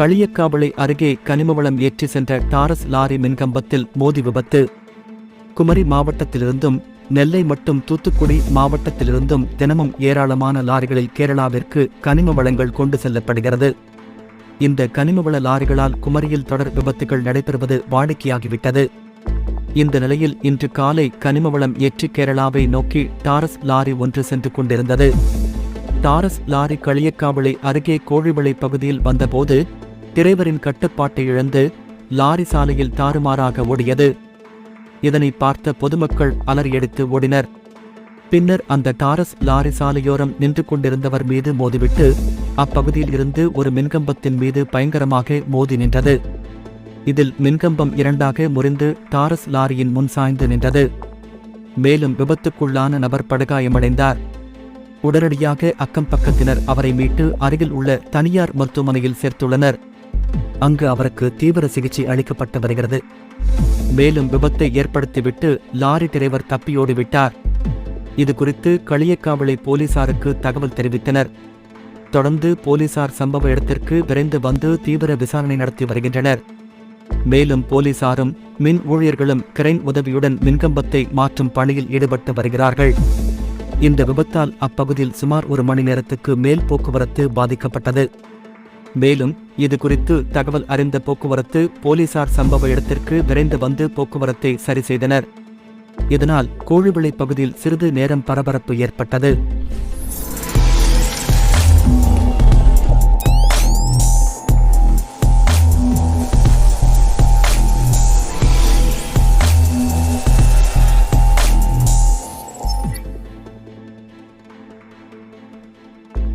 களியக்காவளை அருகே கனிமவளம் ஏற்றி சென்ற டாரஸ் லாரி மின்கம்பத்தில் மோதி விபத்து. குமரி மாவட்டத்திலிருந்தும் நெல்லை மற்றும் தூத்துக்குடி மாவட்டத்திலிருந்தும் தினமும் ஏராளமான லாரிகளில் கேரளாவிற்கு கனிம வளங்கள் கொண்டு செல்லப்படுகிறது. இந்த கனிமவள லாரிகளால் குமரியில் தொடர் விபத்துகள் நடைபெறுவது வாடிக்கையாகிவிட்டது. இந்த நிலையில் இன்று காலை கனிமவளம் ஏற்றி கேரளாவை நோக்கி டாரஸ் லாரி ஒன்று சென்று கொண்டிருந்தது. டாரஸ் லாரி களியக்காவளை அருகே கோழிவிளை பகுதியில் வந்தபோது டிரைவரின் கட்டுப்பாட்டை இழந்து லாரி சாலையில் தாறுமாறாக ஓடியது. இதனை பார்த்த பொதுமக்கள் அலறியடித்து ஓடினர். பின்னர் அந்த டாரஸ் லாரி சாலையோரம் நின்று கொண்டிருந்தவர் மீது மோதிவிட்டு அப்பகுதியில் இருந்து ஒரு மின்கம்பத்தின் மீது பயங்கரமாக மோதி நின்றது. இதில் மின்கம்பம் இரண்டாக முறிந்து டாரஸ் லாரியின் முன் சாய்ந்து நின்றது. மேலும் விபத்துக்குள்ளான நபர் படுகாயமடைந்தார். உடனடியாக அக்கம் பக்கத்தினர் அவரை மீட்டு அருகில் உள்ள தனியார் மருத்துவமனையில் சேர்த்துள்ளனர். அங்கு அவருக்கு தீவிர சிகிச்சை அளிக்கப்பட்டு வருகிறது. மேலும் விபத்தை ஏற்படுத்திவிட்டு லாரி டிரைவர் தப்பியோடி விட்டார். இது குறித்து களியக்காவளை போலீசாருக்கு தகவல் தெரிவித்தனர். தொடர்ந்து போலீசார் சம்பவ இடத்திற்கு விரைந்து வந்து தீவிர விசாரணை நடத்தி வருகின்றனர். மேலும் போலீசாரும் மின் ஊழியர்களும் கிரைன் உதவியுடன் மின்கம்பத்தை மாற்றும் பணியில் ஈடுபட்டு வருகிறார்கள். இந்த விபத்தால் அப்பகுதியில் சுமார் ஒரு மணி நேரத்துக்கு மேல் போக்குவரத்து பாதிக்கப்பட்டது. மேலும் இது குறித்து தகவல் அறிந்த போக்குவரத்து போலீசார் சம்பவ இடத்திற்கு விரைந்து வந்து போக்குவரத்தை சரி செய்தனர். இதனால் கோழிவிளை பகுதியில் சிறிது நேரம் பரபரப்பு ஏற்பட்டது.